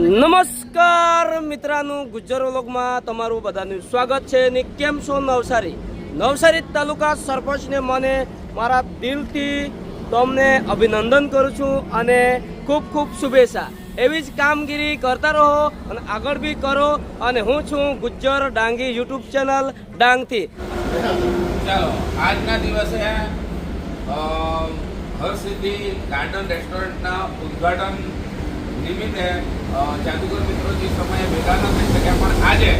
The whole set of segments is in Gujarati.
નમસ્કાર મિત્રાનું ગુજ્જર વ્લોગમાં તમારું બધાનું સ્વાગત છે અને કેમ છો નવસારી? નવસારી તાલુકા સરપંચને મને મારા દિલથી તમને અભિનંદન કરું છું અને ખૂબ ખૂબ શુભેચ્છા. એવી જ કામગીરી કરતા રહો અને આગળ બી કરો અને હું છું ગુજ્જર ડાંગી યુટ્યુબ ચેનલ ડાંગથી. ચાલો, આજના દિવસે હરસિદ્ધિ ગાર્ડન રેસ્ટોરન્ટના ઉદ્ઘાટન નિમિત્તે જાદુગર મિત્રો જે સમયે ભેગા ન થઈ શક્યા, પણ આજે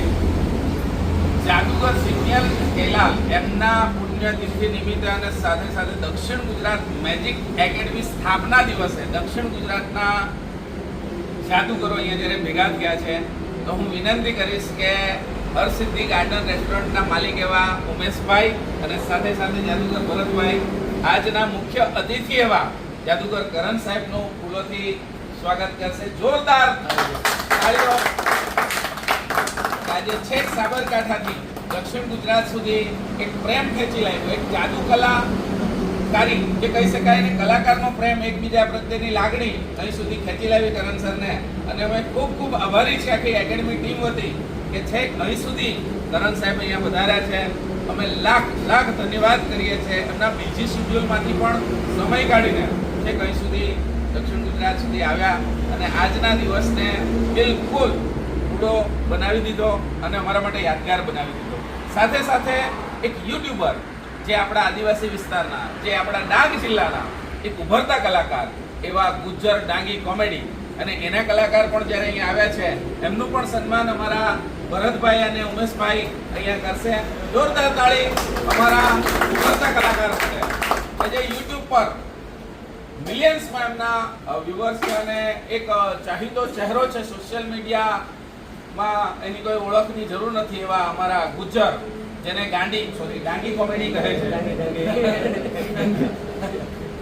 જાદુગર સિગ્નલ કેલાલ એમના પુણ્યતિથિ નિમિત્તે અને સાથે સાથે દક્ષિણ ગુજરાત મેજિક એકેડમી સ્થાપના દિવસે દક્ષિણ ગુજરાતના જાદુગરો અહીંયા જ્યારે ભેગા થયા છે, તો હું વિનંતી કરીશ કે હરસિદ્ધિ ગાર્ડન રેસ્ટોરન્ટના માલિક એવા ઉમેશભાઈ અને સાથે સાથે જાદુગર ભરતભાઈ, આજના મુખ્ય અતિથિ એવા જાદુગર કરણ સાહેબનો ફૂલોથી સ્વાગત કરશે જોરદાર. આજે છેક સાબરકાંઠાથી દક્ષિણ ગુજરાત સુધી એક પ્રેમ ખેંચી લાવ્યો. એક જાદુ કલા કારી જે કહી શકાય ને કલાકારનો પ્રેમ એકબીજા પ્રત્યેની લાગણી અહીં સુધી ખેંચી લાવી કરણ સરને. અને અમે ખૂબ ખૂબ આભારી છે આખી એકેડમી ટીમ હતી કે છેક અહીં સુધી કરણ સાહેબ અહીંયા વધાર્યા છે. અમે લાખ લાખ ધન્યવાદ કરીએ છીએ. એમના બીજી શિડ્યુલમાંથી પણ સમય કાઢીને છેક અહીં સુધી દક્ષિણ ગુજરાત સુધી આવ્યા અને આજના દિવસને બિલકુલ પૂરો બનાવી દીધો અને અમારા માટે યાદગાર બનાવી દીધો. સાથે સાથે એક યુટ્યુબર જે આપણા આદિવાસી વિસ્તારના, જે આપણા ડાંગ જિલ્લાના એક ઉભરતા કલાકાર એવા ગુજ્જર ડાંગી કોમેડી અને એના કલાકાર પણ જ્યારે અહીંયા આવ્યા છે, એમનું પણ સન્માન અમારા ભરતભાઈ અને ઉમેશભાઈ અહીંયા કરશે. જોરદાર તાળી અમારા ઉભરતા કલાકાર માટે. આજે યુટ્યુબ પર મિલિયન્સમાં એમના વ્યુઅર્સ છે અને એક ચાહીતો ચહેરો છે સોશિયલ મીડિયામાં એની કોઈ ઓળખની જરૂર નથી એવા અમારા ગુજ્જર જેને ગાંડી સોરી ગાંડી કોમેડી કહે છે.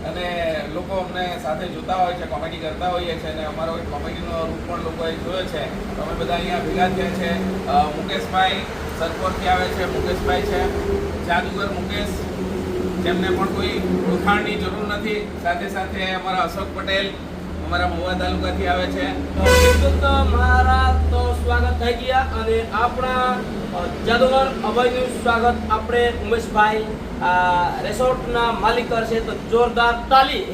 અને લોકો અમને સાથે જોતા હોય છે કોમેડી કરતા હોઈએ છે અને અમારો એક કોમેડીનો રૂપ પણ લોકોએ જોયો છે. અમે બધા અહીંયા ભેગા થયા છે. મુકેશભાઈ સતપોરથી આવે છે મુકેશભાઈ છે. જાદુગર મુકેશ જેમને પણ કોઈ ઓળખાણની જરૂર નથી. સાથે સાથે અમારા અશોક પટેલ અમારા મહુવા તાલુકાથી આવે છે. મારા તો સ્વાગત થઈ ગયા અને આપણા જાદુગર અભયનું સ્વાગત આપણે ઉમેશભાઈ રેસોર્ટના માલિક કરશે તો જોરદાર તાલી.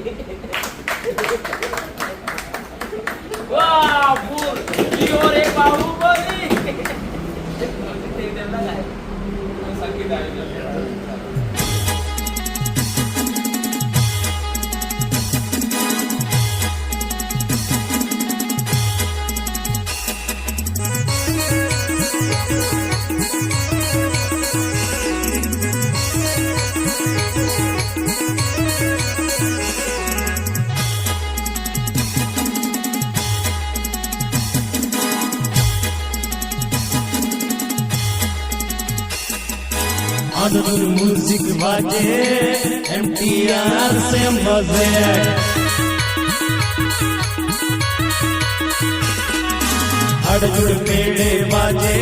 વાહ, ફૂલ. ઈયો રે બાહુબલી. અદભુત મ્યુઝિક વાજે એમટીઆર સે મજે અડજુડ પેડે વાજે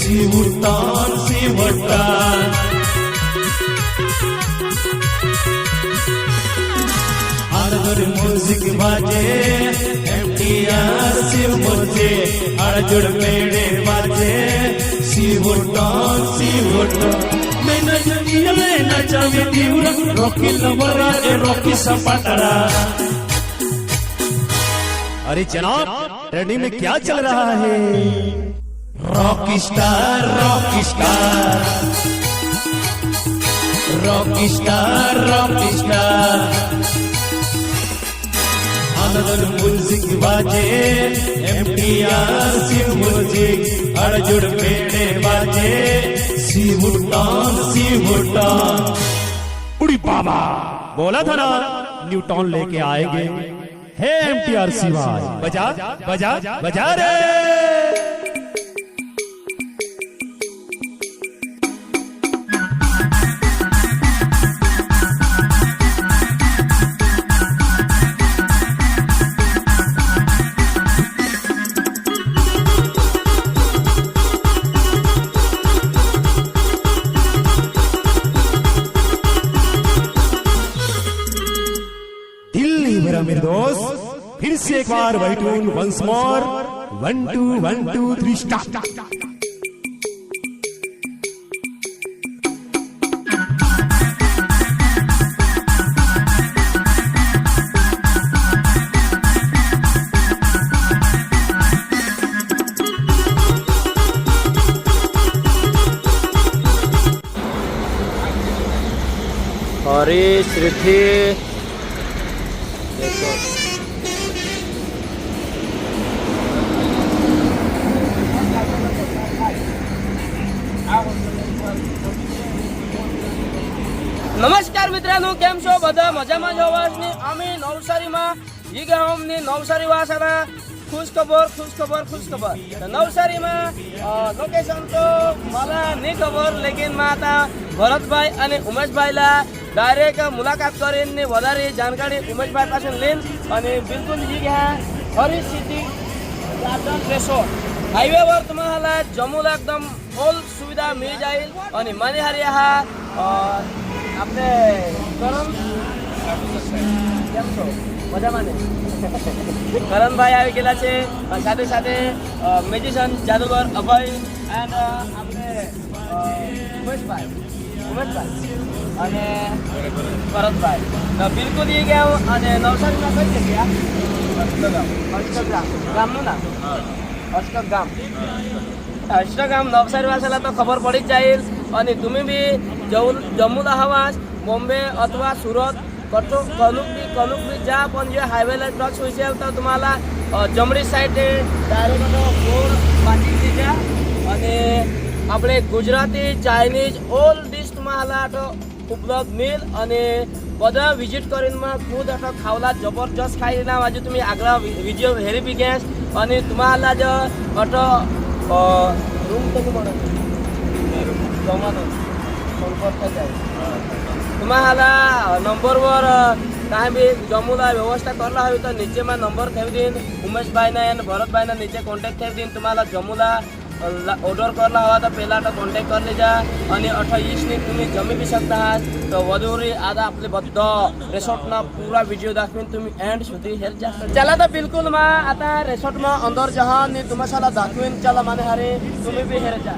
શિવતાન શિવટાન અડજુડ મ્યુઝિક વાજે એમટીઆર શિવ મજે અડજુડ પેડે વાજે મેં નજરિયા Rocky Miura, Rocky Lavara, अरे जनाब ट्रेंडिंग में क्या चल रहा है? Rocky star Rocky star Rocky star Rocky star Anand music बाजे M R Singh music Arjun पेड़े बाजे सी मुल्तान सी मुल्तान उड़ी बाबा। बोला था ना न्यूटॉन लेके आएँगे। हे एमटीआर सिवाय आर सी बजा बजा बजा रे। मेरा मेरे दोस्त फिर से एक बार वही tune once more one two one two three start अरे श्रीथे શોર્ટ નમસ્કાર મિત્રાનો, કેમ છો? બધા મજામાં છો વાસની અમે નવસારીમાં જીગા હોમની નવસારી વાસના ખુશખબર ખુશખબર ખુશખબર. નવસારીમાં લોકેશન તો મારા નહીં ખબર લેકિન માતા ભરતભાઈ અને ઉમેશભાઈલા ડાયરેક્ટ મુલાકાત કરીને વધારે જાણકારી ઉમેશભાઈ પાસે લઈને અને બિલકુલ જી Hari city garden resort highway પર તમારા જમ્મુલા એકદમ ઓલ સુવિધા મળી જાય અને મને હારે હા આપણે કરમ કેમ છો? મજામાં ને? કરણભાઈ આવી ગયેલા છે. સાથે સાથે મેજિશિયન જાદુગર, અભય એન્ડ આપણે અને ભરતભાઈ. બિલકુલ એ ગયા અને નવસારીમાં કઈ જગ્યા? અષ્ટગ્રામ ગામનું નામ? અષ્ટગામ. અષ્ટગામ, નવસારી વાસેલા તો ખબર પડી જ જાય. અને તમે બી જવું જમ્મુ દહાવાસ, બોમ્બે અથવા સુરત कलुगडी कलुगडी जा पण जे हायवेला હોય છે तर तुम्हाला જમણી સાઈડે ડાયરેક્ટ ગોળ પાર્કિંગ થઈ ગયા. અને આપણે ગુજરાતી ચાઇનીઝ ઓલ ડિશ તમારા આટો ઉપલબ્ધ મિલ અને બધા વિઝિટ કરીને ખુદ આટો ખાવલા જબરજસ્ત ખાઈ ખાઈને આજે તમે આગળ વીડિયો હેરી બી ગેસ અને તમારા જ અટો રૂમ તો મળે જમવાનો સંપર્ક થાય तुम्हाला નંબરવર કાંઈ બી જમુદા વ્યવસ્થા કરેલા હોય તો નીચેમાં નંબર થઈ દઈને ઉમેશભાઈના અને ભરતભાઈના નીચે કોન્ટેક્ટ થઈ દઈને તમારા જમુદા ઓર્ડર કરેલા હોય તો પહેલાં તો કોન્ટેક્ટ કરી લેજા અને અઠ્ઠાવીસની તમે જમી બી શકતા હાસ તો વધુરી આદા आपले બધો રેસોર્ટના પૂરા વિડીયો દાખવીને तुम्ही એન્ડ સુધી હેર જા चला तर बिलकुल मा आता रेसॉर्टमा अंदर जहा आणि तुम्हाला दाखवीन चला माने हारे तुम्ही बी हेर जा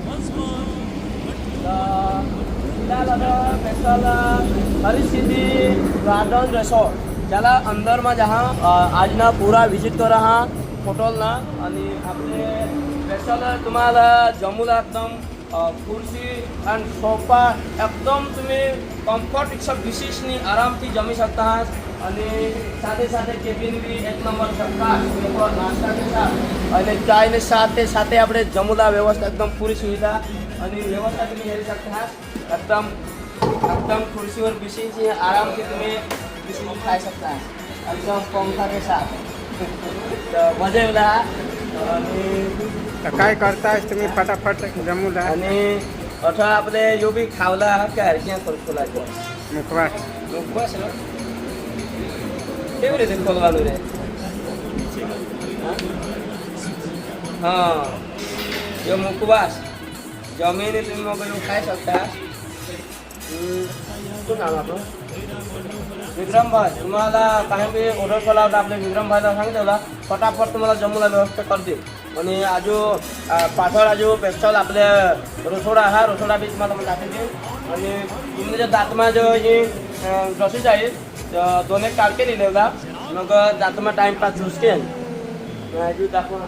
હરિસિદ્ધિ ગાર્ડન રિસોર્ટ ચાલા અંદરમાં જહા અ, આજના પૂરા વિઝિટ કરો હા હોટલના અને આપણે સ્પેશલ तुम्हाला जम्मूला एकदम अ, खुर्ची आणि सोफा एकदम तुम्ही कम्फर्ट એકસો વિશેષની આરામથી જમી શકતા આહાત અને સાથે સાથે કેબિન બી એક નંબર સરકાર નાસ્તા કેટલા અને ચાયની સાથે સાથે આપણે જમુલા વ્યવસ્થા એકદમ પૂરી સુવિધા અને વ્યવસ્થા તમે કરી શકતા એકદમ એકદમ ખુરશી પર બેસી से आराम से तुम्हें किसी को खा सकता है एकदम पंखा બધા. અને કાંઈ કરતા તમે ફટાફટ જમુલા અને અથવા આપણે જો બી ખાવલા કે હર ક્યાં ખુરખુલા છે મુખવા મુખવાસ કેવી રીતે ખોલવાનું રે હા જો મુકવાસ જમીને તમે મોબાઈલ ખાઈ શકતા હમ, શું નામ આપણું विक्रमभाई तुम्हाला काही बी ऑर्डर केला होता आपल्या विक्रमभाईला सांगितलं फटाफट तुम्हाला जम्मूला व्यवस्था करतील आणि आजू आ, पाथळ आजू पेस्टल आपल्या रोसोडा हा रोसोडा बी तुम्हाला मी दाखवून देईन आणि तुम्ही जे दातमा जो ही प्रोसेस आहे तर दोन एक तारखे दिले होता मग दातमा टाइमपास झुसकेन आजू दाखवा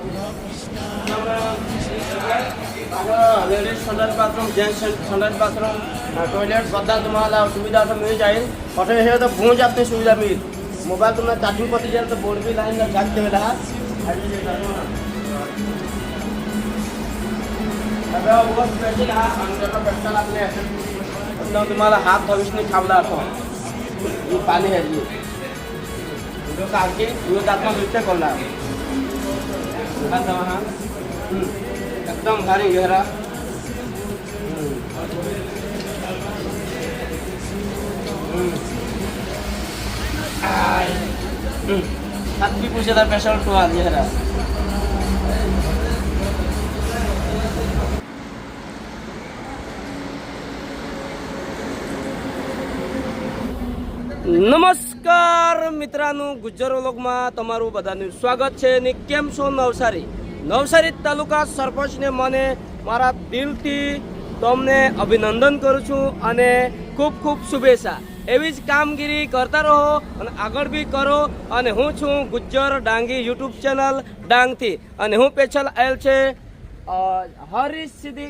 लेडीज संडास बाथरूम जेंट्स संडास बाथरूम टॉयलेट બધા तुम्हाला सुविधा असं मिळून जाईल हॉटेल हे तर भूज आपली सुविधा मिळेल मोबाईल तुम्हाला चार्जिंग पती जाईल तर बोर्ड बी लाईन जास्त ठेवला हा सगळं उगाच स्पेशल हा आणि त्याचा पेट्रोल आपले एकदम तुम्हाला हात भविष्य खावला असो ही पाणी ह्याची जो सारखी दिवस आपण नृत्य करला हा हम्म. एकदम भारी गहरा हम्म. हम्म. आय. हम्म. सातवी पूजेचा स्पेशल टू નમસ્કાર મિત્રાનું ગુજ્જર વ્લોગમાં તમારું બધાનું સ્વાગત છે અને કેમ છો નવસારી? નવસારી તાલુકા સરપંચને મને મારા દિલથી તમને અભિનંદન કરું છું અને ખૂબ ખૂબ શુભેચ્છા. એવી જ કામગીરી કરતા રહો અને આગળ બી કરો અને હું છું ગુજ્જર ડાંગી યુટ્યુબ ચેનલ ડાંગથી અને હું પેછલ આવેલ છે હરીશ સિદ્ધિ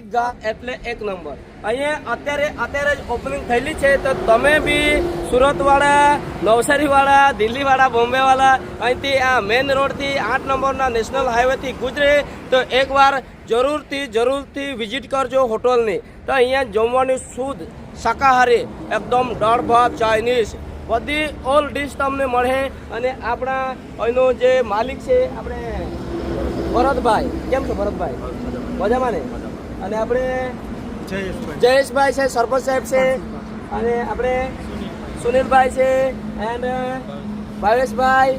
એટલે એક નંબર. અહીંયા અત્યારે અત્યારે જ ઓપનિંગ થયેલી છે, તો તમે બી સુરતવાળા, નવસારીવાળા, દિલ્હીવાળા, બોમ્બેવાળા, અહીંથી આ મેન રોડથી આઠ નંબરના નેશનલ હાઈવેથી ગુજરે, તો એકવાર જરૂરથી જરૂરથી વિઝિટ કરજો હોટલની. તો અહીંયા જમવાની શુદ્ધ શાકાહારી, એકદમ દાળ ભાત, ચાઇનીઝ, બધી ઓલ ડીશ તમને મળે. અને આપણા અહીંનો જે માલિક છે, આપણે ભરતભાઈ. કેમ છો ભરતભાઈ? મજામાં ને? અને આપણે જયેશભાઈ. છે સરપંચ સાહેબ છે અને આપણે સુનિલભાઈ છે એન્ડ ભાવેશભાઈ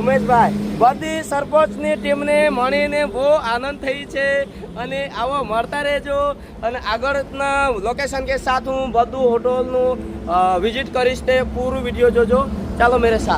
ઉમેશભાઈ. બધી સરપંચની ટીમને મળીને બહુ આનંદ થઈ છે અને આવો મળતા રહેજો અને આગળના લોકેશન કે સાથ હું બધું હોટલનું વિઝિટ કરીશ તે પૂરું વીડિયો જોજો. ચાલો મેરે સાથ.